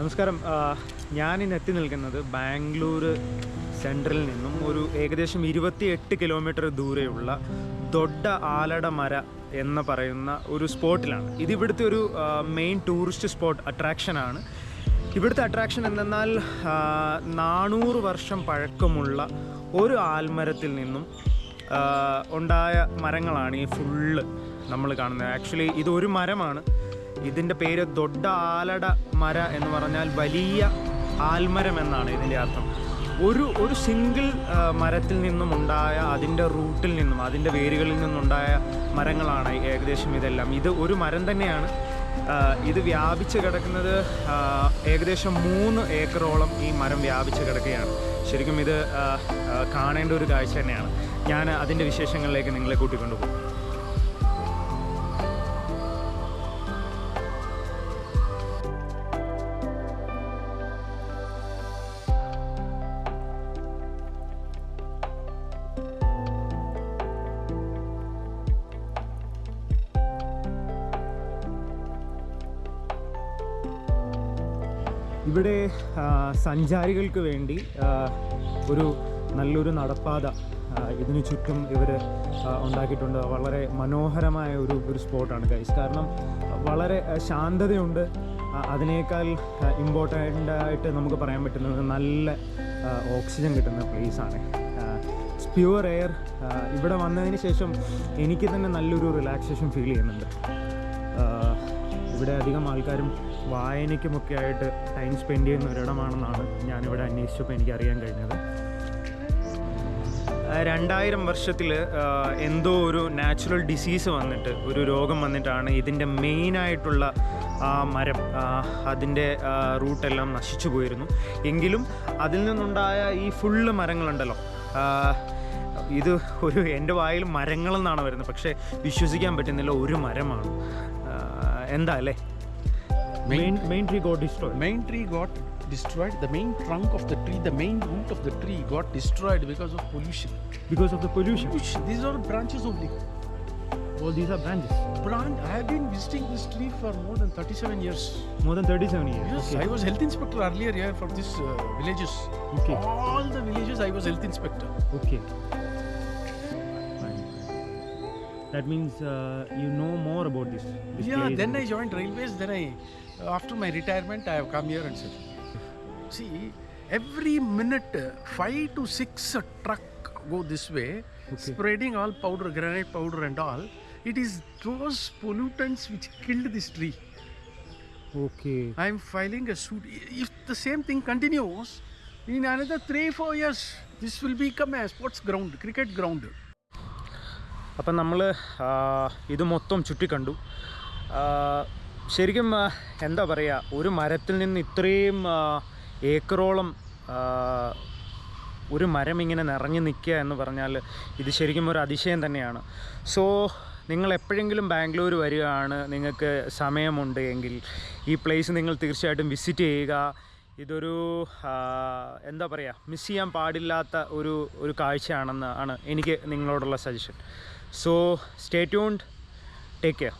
നമസ്കാരം. ഞാൻ എത്തി നിൽക്കുന്നത് ബാംഗ്ലൂർ സെൻട്രലിൽ നിന്നും ഒരു ഏകദേശം ഇരുപത്തിയെട്ട് കിലോമീറ്റർ ദൂരെയുള്ള ദൊഡ്ഡ ആലട മര എന്ന് പറയുന്ന ഒരു സ്പോട്ടിലാണ്. ഇത് ഇവിടുത്തെ ഒരു മെയിൻ ടൂറിസ്റ്റ് സ്പോട്ട് അട്രാക്ഷനാണ് ഇവിടുത്തെ അട്രാക്ഷൻ എന്തെന്നാൽ നാനൂറ് വർഷം പഴക്കമുള്ള ഒരു ആൽമരത്തിൽ നിന്നും ഉണ്ടായ മരങ്ങളാണ് ഈ ഫുള്ള് നമ്മൾ കാണുന്നത്. ആക്ച്വലി ഇതൊരു മരമാണ്. ഇതിന്റെ പേര് ദൊഡ്ഡ ആലട മര എന്ന് പറഞ്ഞാൽ വലിയ ആൽമരം എന്നാണ് ഇതിന്റെ അർത്ഥം. ഒരു ഒരു സിംഗിൾ മരത്തിൽ നിന്നും ഉണ്ടായ അതിന്റെ റൂട്ടിൽ നിന്നും അതിന്റെ വേരുകളിൽ നിന്നുണ്ടായ മരങ്ങളാണ് ഏകദേശം ഇതെല്ലാം. ഇത് ഒരു മരം തന്നെയാണ്. ഇത് വ്യാപിച്ച് കിടക്കുന്നത് ഏകദേശം മൂന്ന് ഏക്കറോളം ഈ മരം വ്യാപിച്ച് കിടക്കുകയാണ്. ശരിക്കും ഇത് കാണേണ്ട ഒരു കാഴ്ച തന്നെയാണ്. ഞാൻ അതിന്റെ വിശേഷങ്ങളിലേക്ക് നിങ്ങളെ കൂട്ടിക്കൊണ്ടുപോകും. ഇവിടെ സഞ്ചാരികൾക്ക് വേണ്ടി ഒരു നല്ലൊരു നടപ്പാത ഇതിന് ചുറ്റും ഇവർ ഉണ്ടാക്കിയിട്ടുണ്ട്. വളരെ മനോഹരമായ ഒരു ഒരു സ്പോട്ടാണ് ഗൈസ്. കാരണം വളരെ ശാന്തതയുണ്ട്. അതിനേക്കാൾ ഇമ്പോർട്ടന്റ് ആയിട്ട് നമുക്ക് പറയാൻ പറ്റുന്നത് നല്ല ഓക്സിജൻ കിട്ടുന്ന പ്ലേസാണ്. പ്യുവർ എയർ ഇവിടെ വന്നതിന് ശേഷം എനിക്ക് തന്നെ നല്ലൊരു റിലാക്സേഷൻ ഫീൽ ചെയ്യുന്നുണ്ട്. ഇവിടെ അധികം ആൾക്കാരും വായനയ്ക്കുമൊക്കെ ആയിട്ട് ടൈം സ്പെൻഡ് ചെയ്യുന്ന ഒരിടമാണെന്നാണ് ഞാനിവിടെ അന്വേഷിച്ചപ്പോൾ എനിക്ക് അറിയാൻ കഴിഞ്ഞത് രണ്ടായിരം വർഷത്തിൽ എന്തോ ഒരു നാച്ചുറൽ ഡിസീസ് വന്നിട്ട് ഒരു രോഗം വന്നിട്ടാണ് ഇതിന്റെ മെയിനായിട്ടുള്ള ആ മരം അതിന്റെ റൂട്ടെല്ലാം നശിച്ചു പോയിരുന്നു. എങ്കിലും അതിൽ നിന്നുണ്ടായ ഈ ഫുള്ള് മരങ്ങളുണ്ടല്ലോ ഇത് ഒരു എന്റെ വായിൽ മരങ്ങളെന്നാണ് വരുന്നത്. പക്ഷേ വിശ്വസിക്കാൻ പറ്റുന്നില്ല ഒരു മരമാണ്. എന്താ അല്ലേ? main, main, tree got destroyed. Main tree got destroyed. The main trunk of the tree, the main root of the tree got destroyed because of pollution. Because of the pollution? pollution. These are branches only. All these are branches. Branch. I have been visiting this tree for more than 37 years. More than 37 years. Yes, okay. I was health inspector earlier here for these uh, villages. Okay. All the villages, I was health inspector. Okay. That means uh, you know more about this. this yeah place. then i joined railways then i after my retirement i have come here and said see every minute 5 to 6 uh, truck go this way spreading all powder granite powder and all. It is those pollutants which killed this tree. Okay. i am filing a suit. If the same thing continues in another 3 4 years this will become a sports ground cricket ground അപ്പം നമ്മൾ ഇത് മൊത്തം ചുറ്റിക്കണ്ടു ശരിക്കും എന്താ പറയുക ഒരു മരത്തിൽ നിന്ന് ഇത്രയും ഏക്കറോളം ഒരു മരം ഇങ്ങനെ നിറഞ്ഞു നിൽക്കുക എന്ന് പറഞ്ഞാൽ ഇത് ശരിക്കും ഒരു അതിശയം തന്നെയാണ്. സോ നിങ്ങൾ എപ്പോഴെങ്കിലും ബാംഗ്ലൂർ വരികയാണ് നിങ്ങൾക്ക് സമയമുണ്ട് എങ്കിൽ ഈ പ്ലേസ് നിങ്ങൾ തീർച്ചയായിട്ടും വിസിറ്റ് ചെയ്യുക. ഇതൊരു എന്താ പറയുക മിസ് ചെയ്യാൻ പാടില്ലാത്ത ഒരു ഒരു കാഴ്ചയാണെന്ന് ആണ് എനിക്ക് നിങ്ങളോടുള്ള suggestion so stay tuned take care